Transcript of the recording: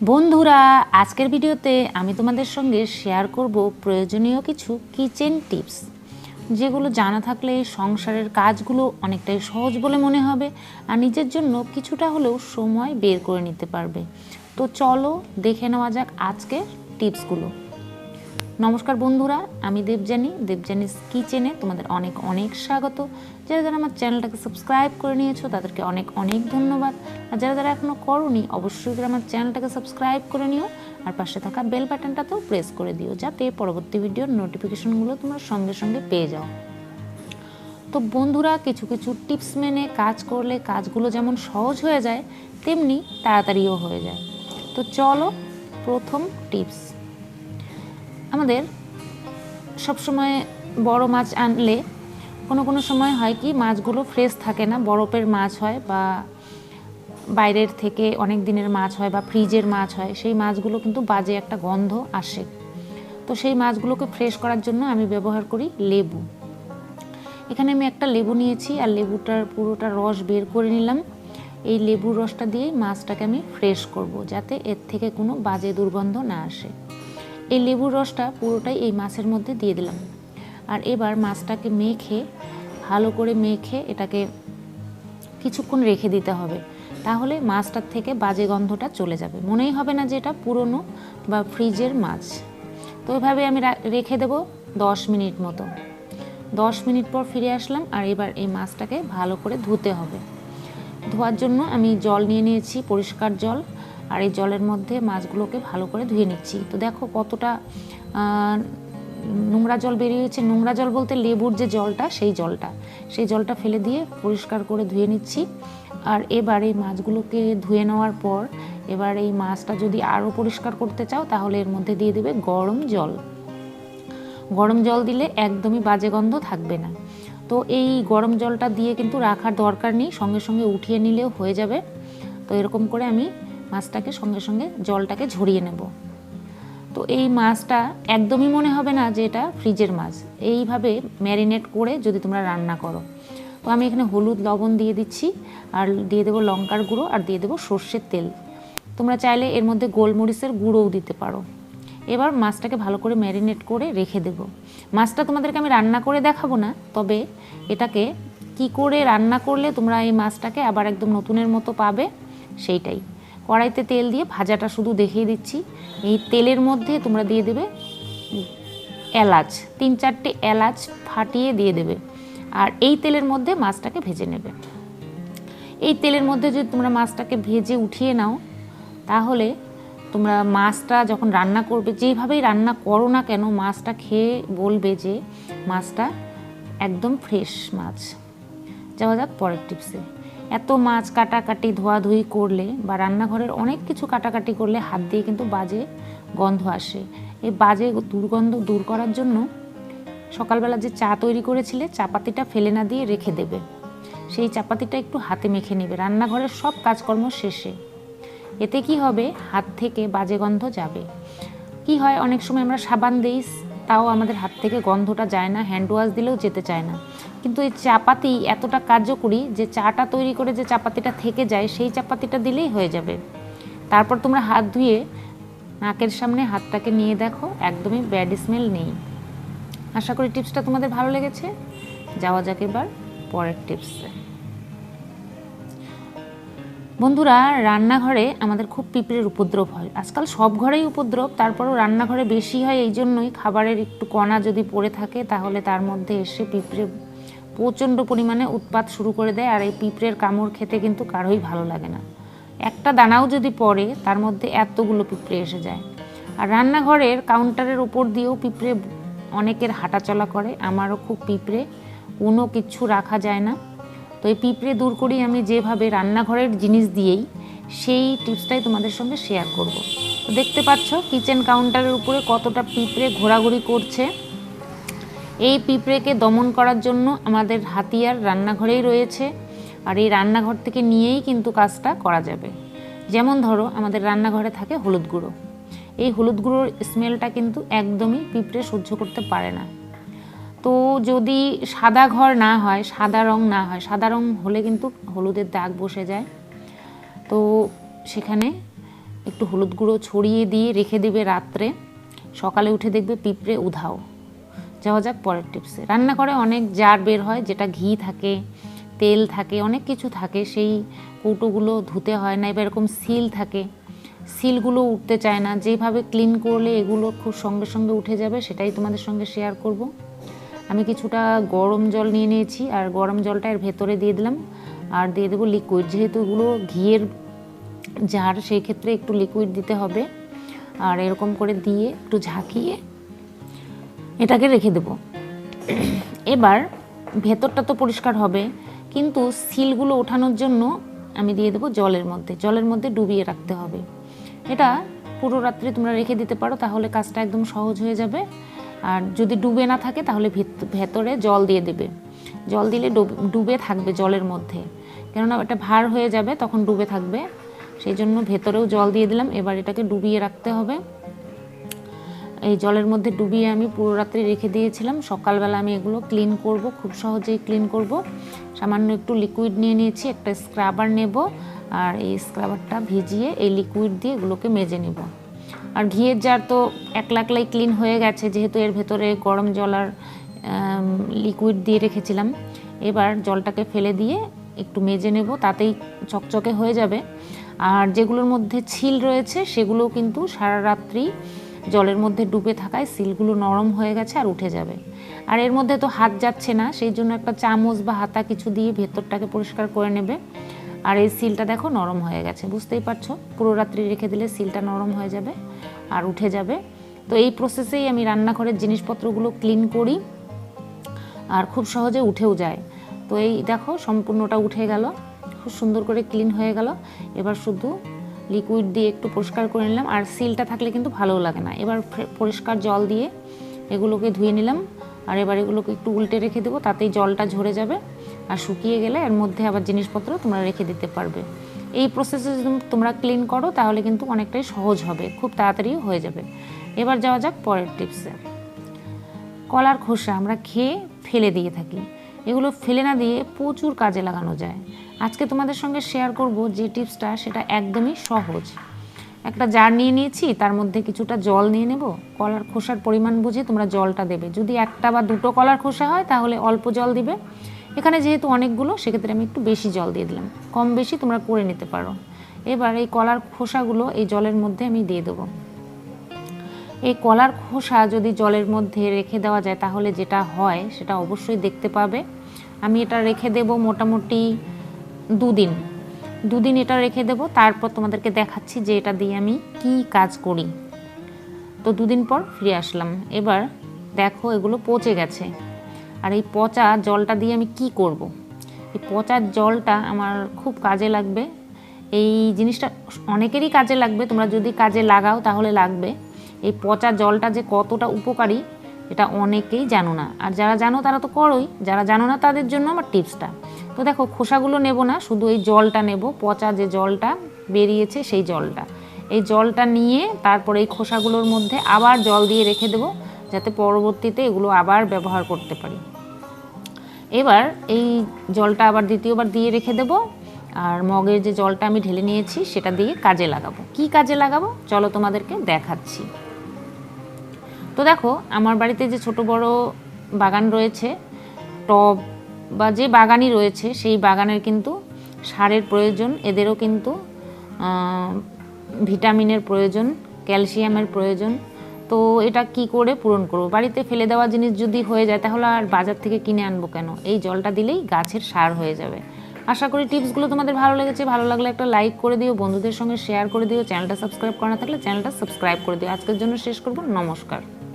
বন্ধুরা, আজকের ভিডিওতে আমি তোমাদের সঙ্গে শেয়ার করব প্রয়োজনীয় কিছু কিচেন টিপস যেগুলো জানা থাকলে সংসারের কাজগুলো অনেকটাই সহজ বলে মনে হবে আর নিজের জন্য কিছুটা হলেও সময় বের করে নিতে পারবে। তো চলো দেখে নেওয়া যাক আজকের টিপসগুলো নমস্কার বন্ধুরা, আমি দেবজানি দেবজানিস কিচেনে তোমাদের অনেক অনেক স্বাগত। যারা যারা আমার চ্যানেলটাকে সাবস্ক্রাইব করে নিয়েছো, তাদেরকে অনেক অনেক ধন্যবাদ। আর যারা যারা এখনও করনি, অবশ্যই করে আমার চ্যানেলটাকে সাবস্ক্রাইব করে নিও। আর পাশে থাকা বেল বাটনটাতেও প্রেস করে দিও, যাতে পরবর্তী ভিডিওর নোটিফিকেশনগুলো তোমরা সঙ্গে সঙ্গে পেয়ে যাও। তো বন্ধুরা, কিছু কিছু টিপস মেনে কাজ করলে কাজগুলো যেমন সহজ হয়ে যায়, তেমনি তাড়াতাড়িও হয়ে যায়। তো চলো প্রথম টিপস। আমাদের সবসময় বড় মাছ আনলে কোনো কোনো সময় হয় কি মাছগুলো ফ্রেশ থাকে না, বরফের মাছ হয় বা বাইরের থেকে অনেক দিনের মাছ হয় বা ফ্রিজের মাছ হয়, সেই মাছগুলো কিন্তু বাজে একটা গন্ধ আসে। তো সেই মাছগুলোকে ফ্রেশ করার জন্য আমি ব্যবহার করি লেবু। এখানে আমি একটা লেবু নিয়েছি আর লেবুটার পুরোটা রস বের করে নিলাম। এই লেবুর রসটা দিয়েই মাছটাকে আমি ফ্রেশ করব যাতে এর থেকে কোনো বাজে দুর্গন্ধ না আসে। এই লেবুর রসটা পুরোটাই এই মাছের মধ্যে দিয়ে দিলাম। আর এবার মাছটাকে মেখে, ভালো করে মেখে এটাকে কিছুক্ষণ রেখে দিতে হবে। তাহলে মাছটার থেকে বাজে গন্ধটা চলে যাবে। মনেই হবে না যে এটা পুরনো বা ফ্রিজের মাছ। তো এভাবে আমি রেখে দেব দশ মিনিট মতো। দশ মিনিট পর ফিরে আসলাম আর এবার এই মাছটাকে ভালো করে ধুতে হবে। ধোয়ার জন্য আমি জল নিয়ে নিয়েছি, পরিষ্কার জল। আর এই জলের মধ্যে মাছগুলোকে ভালো করে ধুয়ে নিচ্ছি। তো দেখো কতটা নোংরা জল বেরিয়েছে নোংরা জল বলতে লেবুর যে জলটা, সেই জলটা। সেই জলটা ফেলে দিয়ে পরিষ্কার করে ধুয়ে নিচ্ছি। আর এবার এই মাছগুলোকে ধুয়ে নেওয়ার পর, এবার এই মাছটা যদি আরও পরিষ্কার করতে চাও, তাহলে এর মধ্যে দিয়ে দেবে গরম জল। গরম জল দিলে একদমই বাজে গন্ধ থাকবে না। তো এই গরম জলটা দিয়ে কিন্তু রাখার দরকার নেই। সঙ্গে সঙ্গে উঠিয়ে নিলেও হয়ে যাবে। তো এরকম করে আমি মাছটাকে সঙ্গে সঙ্গে জলটাকে ঝরিয়ে নেব। তো এই মাছটা একদমই মনে হবে না যে এটা ফ্রিজের মাছ। এইভাবে ম্যারিনেট করে যদি তোমরা রান্না করো। তো আমি এখানে হলুদ লবণ দিয়ে দিচ্ছি আর দিয়ে দেবো লঙ্কার গুঁড়ো আর দিয়ে দেবো সর্ষের তেল। তোমরা চাইলে এর মধ্যে গোলমরিচের গুঁড়োও দিতে পারো। এবার মাছটাকে ভালো করে ম্যারিনেট করে রেখে দেব। মাছটা তোমাদেরকে আমি রান্না করে দেখাবো না, তবে এটাকে কি করে রান্না করলে তোমরা এই মাছটাকে আবার একদম নতুনের মতো পাবে সেইটাই। কড়াইতে তেল দিয়ে ভাজাটা শুধু দেখিয়ে দিচ্ছি। এই তেলের মধ্যে তোমরা দিয়ে দেবে এলাচ, তিন চারটে এলাচ ফাটিয়ে দিয়ে দেবে। আর এই তেলের মধ্যে মাছটাকে ভেজে নেবে। এই তেলের মধ্যে যদি তোমরা মাছটাকে ভেজে উঠিয়ে নাও, তাহলে তোমরা মাছটা যখন রান্না করবে, যেভাবেই রান্না করো না কেন, মাছটা খেয়ে বলবে যে মাছটা একদম ফ্রেশ মাছ। যাওয়া যাক পরের টিপসে। এত মাছ কাটাকাটি, ধোয়াধুয়ি করলে বা রান্নাঘরের অনেক কিছু কাটাকাটি করলে হাত দিয়ে কিন্তু বাজে গন্ধ আসে। এই বাজে দুর্গন্ধ দূর করার জন্য সকালবেলা যে চা তৈরি করেছিলে, চাপাতিটা ফেলে না দিয়ে রেখে দেবে। সেই চাপাতিটা একটু হাতে মেখে নেবে। রান্নাঘরের সব কাজকর্ম শেষে। এতে কি হবে? হাত থেকে বাজে গন্ধ যাবে। কি হয়? অনেক সময় আমরা সাবান দিই, তাও আমাদের হাত থেকে গন্ধটা যায় না, হ্যান্ড ওয়াশ দিলেও যেতে চায় না। কিন্তু এই চাপাতি এতটা কার্যকরী যে চাটা তৈরি করে যে চাপাতিটা থেকে যায়, সেই চাপাতিটা দিলেই হয়ে যাবে। তারপর তোমরা হাত ধুয়ে নাকের সামনে হাতটাকে নিয়ে দেখো, একদমই ব্যাড স্মেল নেই। আশা করি টিপসটা তোমাদের ভালো লেগেছে। যাওয়া যাক এবার পরের টিপসে। বন্ধুরা, রান্নাঘরে আমাদের খুব পিঁপড়ের উপদ্রব হয়। আজকাল সব ঘরেই উপদ্রব, তারপরও রান্নাঘরে বেশি হয় এই জন্যই খাবারের একটু কণা যদি পড়ে থাকে, তাহলে তার মধ্যে এসে পিঁপড়ে প্রচণ্ড পরিমাণে উৎপাত শুরু করে দেয় আর এই পিঁপড়ের কামড় খেতে কিন্তু কারোই ভালো লাগে না। একটা দানাও যদি পড়ে, তার মধ্যে এতগুলো পিঁপড়ে এসে যায়। আর রান্নাঘরের কাউন্টারের উপর দিয়েও পিঁপড়ে অনেকের হাঁটাচলা করে, আমারও খুব পিঁপড়ে, কোনো কিচ্ছু রাখা যায় না। তো এই পিঁপড়ে দূর করি আমি যেভাবে রান্নাঘরের জিনিস দিয়েই, সেই টিপসটাই তোমাদের সঙ্গে শেয়ার করব। তো দেখতে পাচ্ছ কিচেন কাউন্টারের উপরে কতটা পিঁপড়ে ঘোরাঘুরি করছে। এই পিঁপড়েকে দমন করার জন্য আমাদের হাতিয়ার রান্নাঘরেই রয়েছে আর এই রান্নাঘর থেকে নিয়েই কিন্তু কাজটা করা যাবে। যেমন ধরো, আমাদের রান্নাঘরে থাকে হলুদ গুঁড়ো। এই হলুদ গুঁড়োর স্মেলটা কিন্তু একদমই পিঁপড়ে সহ্য করতে পারে না। তো যদি সাদা ঘর না হয়, সাদা রং না হয়, সাদা রং হলে কিন্তু হলুদের দাগ বসে যায়। তো সেখানে একটু হলুদ গুঁড়ো ছড়িয়ে দিয়ে রেখে দেবে রাত্রে। সকালে উঠে দেখবে পিঁপড়ে উধাও। যাওয়া যাক পরের টিপসে। রান্না করে অনেক জার বের হয়, যেটা ঘি থাকে, তেল থাকে, অনেক কিছু থাকে। সেই কৌটোগুলো ধুতে হয় না, এবার এরকম সিল থাকে। সিলগুলো উঠতে চায় না। যেভাবে ক্লিন করলে এগুলো খুব সঙ্গে সঙ্গে উঠে যাবে, সেটাই তোমাদের সঙ্গে শেয়ার করব। আমি কিছুটা গরম জল নিয়ে নিয়েছি, আর গরম জলটা এর ভেতরে দিয়ে দিলাম। আর দিয়ে দেবো লিকুইড যেহেতু এগুলো ঘিয়ের জার, সেই ক্ষেত্রে একটু লিকুইড দিতে হবে। আর এরকম করে দিয়ে একটু ঝাঁকিয়ে এটাকে রেখে দেব। এবার ভেতরটা তো পরিষ্কার হবে, কিন্তু সিলগুলো ওঠানোর জন্য আমি দিয়ে দেবো জলের মধ্যে। জলের মধ্যে ডুবিয়ে রাখতে হবে। এটা পুরো রাত্রে তোমরা রেখে দিতে পারো, তাহলে কাজটা একদম সহজ হয়ে যাবে। আর যদি ডুবে না থাকে, তাহলে ভেত- ভেতরে জল দিয়ে দেবে। জল দিলে ডুবে থাকবে জলের মধ্যে। কেননা এটা ভার হয়ে যাবে, তখন ডুবে থাকবে। সেই জন্য ভেতরেও জল দিয়ে দিলাম। এবার এটাকে ডুবিয়ে রাখতে হবে। এই জলের মধ্যে ডুবিয়ে আমি পুরো রাত্রে রেখে দিয়েছিলাম। সকালবেলা আমি এগুলো ক্লিন করব, খুব সহজেই ক্লিন করব। সামান্য একটু লিকুইড নিয়ে নিয়েছি, একটা স্ক্রাবার নেব আর এই স্ক্রাবারটা ভিজিয়ে এই লিকুইড দিয়ে এগুলোকে মেজে নেব। আর ঘিয়ের জার তো একলা একলাই ক্লিন হয়ে গেছে, যেহেতু এর ভেতরে গরম জল আর লিকুইড দিয়ে রেখেছিলাম। এবার জলটাকে ফেলে দিয়ে একটু মেজে নেব, তাতেই চকচকে হয়ে যাবে। আর যেগুলোর মধ্যে ছিল রয়েছে সেগুলো কিন্তু সারা রাত্রি জলের মধ্যে ডুবে থাকায় সিলগুলো নরম হয়ে গেছে আর উঠে যাবে। আর এর মধ্যে তো হাত যাচ্ছে না, সেই জন্য একটা চামচ বা হাতা কিছু দিয়ে ভেতরটাকে পরিষ্কার করে নেবে। আর এই সিলটা দেখো নরম হয়ে গেছে, বুঝতেই পারছ? পুরো রাত্রি রেখে দিলে সিলটা নরম হয়ে যাবে আর উঠে যাবে। তো এই প্রসেসেই আমি রান্নাঘরের জিনিসপত্রগুলো ক্লিন করি আর খুব সহজে উঠেও যায়। তো এই দেখো সম্পূর্ণটা উঠে গেল, খুব সুন্দর করে ক্লিন হয়ে গেল। এবার শুধু লিকুইড দিয়ে একটু পরিষ্কার করে নিলাম। আর সিলটা থাকলে কিন্তু ভালোও লাগে না। এবার পরিষ্কার জল দিয়ে এগুলোকে ধুয়ে নিলাম। আর এবার এগুলোকে একটু উল্টে রেখে দেবো, তাতেই জলটা ঝরে যাবে। আর শুকিয়ে গেলে এর মধ্যে আবার জিনিসপত্র তোমরা রেখে দিতে পারবে। এই প্রসেসে যদি তোমরা ক্লিন করো, তাহলে কিন্তু অনেকটাই সহজ হবে। খুব তাড়াতাড়িও হয়ে যাবে। এবার যাওয়া যাক পরের টিপসে কলার খোসা আমরা খেয়ে ফেলে দিয়ে থাকি। এগুলো ফেলে না দিয়ে প্রচুর কাজে লাগানো যায়। আজকে তোমাদের সঙ্গে শেয়ার করব যে টিপসটা সেটা একদমই সহজ। একটা জার নিয়ে নিয়েছি, তার মধ্যে কিছুটা জল নিয়ে নেব। কলার খোসার পরিমাণ বুঝে তোমরা জলটা দেবে। যদি একটা বা দুটো কলার খোসা হয়, তাহলে অল্প জল দিবে। এখানে যেহেতু অনেকগুলো, সেক্ষেত্রে আমি একটু বেশি জল দিয়ে দিলাম। কম বেশি তোমরা করে নিতে পারো। এবার এই কলার খোসাগুলো এই জলের মধ্যে আমি দিয়ে দেবো। এই কলার খোসা যদি জলের মধ্যে রেখে দেওয়া যায়, তাহলে যেটা হয়, সেটা অবশ্যই দেখতে পাবে। আমি এটা রেখে দেব মোটামুটি দুদিন। দুদিন এটা রেখে দেব, তারপর তোমাদেরকে দেখাচ্ছি যে এটা দিয়ে আমি কি কাজ করি। তো দুদিন পর ফিরে আসলাম। এবার দেখো এগুলো পচে গেছে। আর এই পচা জলটা দিয়ে আমি কি করব। এই পচার জলটা আমার খুব কাজে লাগবে। এই জিনিসটা অনেকেরই কাজে লাগবে, তোমরা যদি কাজে লাগাও তাহলে লাগবে। এই পচা জলটা যে কতটা উপকারী, এটা অনেকেই জানো না। আর যারা জানো তারা তো করোই, যারা জানো না তাদের জন্য আমার টিপসটা। তো দেখো, খোসাগুলো নেব না, শুধু এই জলটা নেব। পচা যে জলটা বেরিয়েছে, সেই জলটা। এই জলটা নিয়ে তারপরে এই খোসাগুলোর মধ্যে আবার জল দিয়ে রেখে দেবো, যাতে পরবর্তীতে এগুলো আবার ব্যবহার করতে পারি। এবার এই জলটা আবার দ্বিতীয়বার দিয়ে রেখে দেব, আর মগের যে জলটা আমি ঢেলে নিয়েছি, সেটা দিয়ে কাজে লাগাবো। কি কাজে লাগাবো? চলো তোমাদেরকে দেখাচ্ছি। তো দেখো, আমার বাড়িতে যে ছোট বড় বাগান রয়েছে, টব বা যে বাগানই রয়েছে, সেই বাগানের কিন্তু সারের প্রয়োজন, এদেরও কিন্তু ভিটামিনের প্রয়োজন, ক্যালসিয়ামের প্রয়োজন। তো এটা কি করে পূরণ করব? বাড়িতে ফেলে দেওয়া জিনিস যদি হয়ে যায়, তাহলে আর বাজার থেকে কিনে আনব কেন? এই জলটা দিলেই গাছের সার হয়ে যাবে। আশা করি টিপসগুলো তোমাদের ভালো লেগেছে। ভালো লাগলে একটা লাইক করে দিও, বন্ধুদের সঙ্গে শেয়ার করে দিও। চ্যানেলটা সাবস্ক্রাইব করা থাকলে চ্যানেলটা সাবস্ক্রাইব করে দিও। আজকের জন্য শেষ করব। নমস্কার।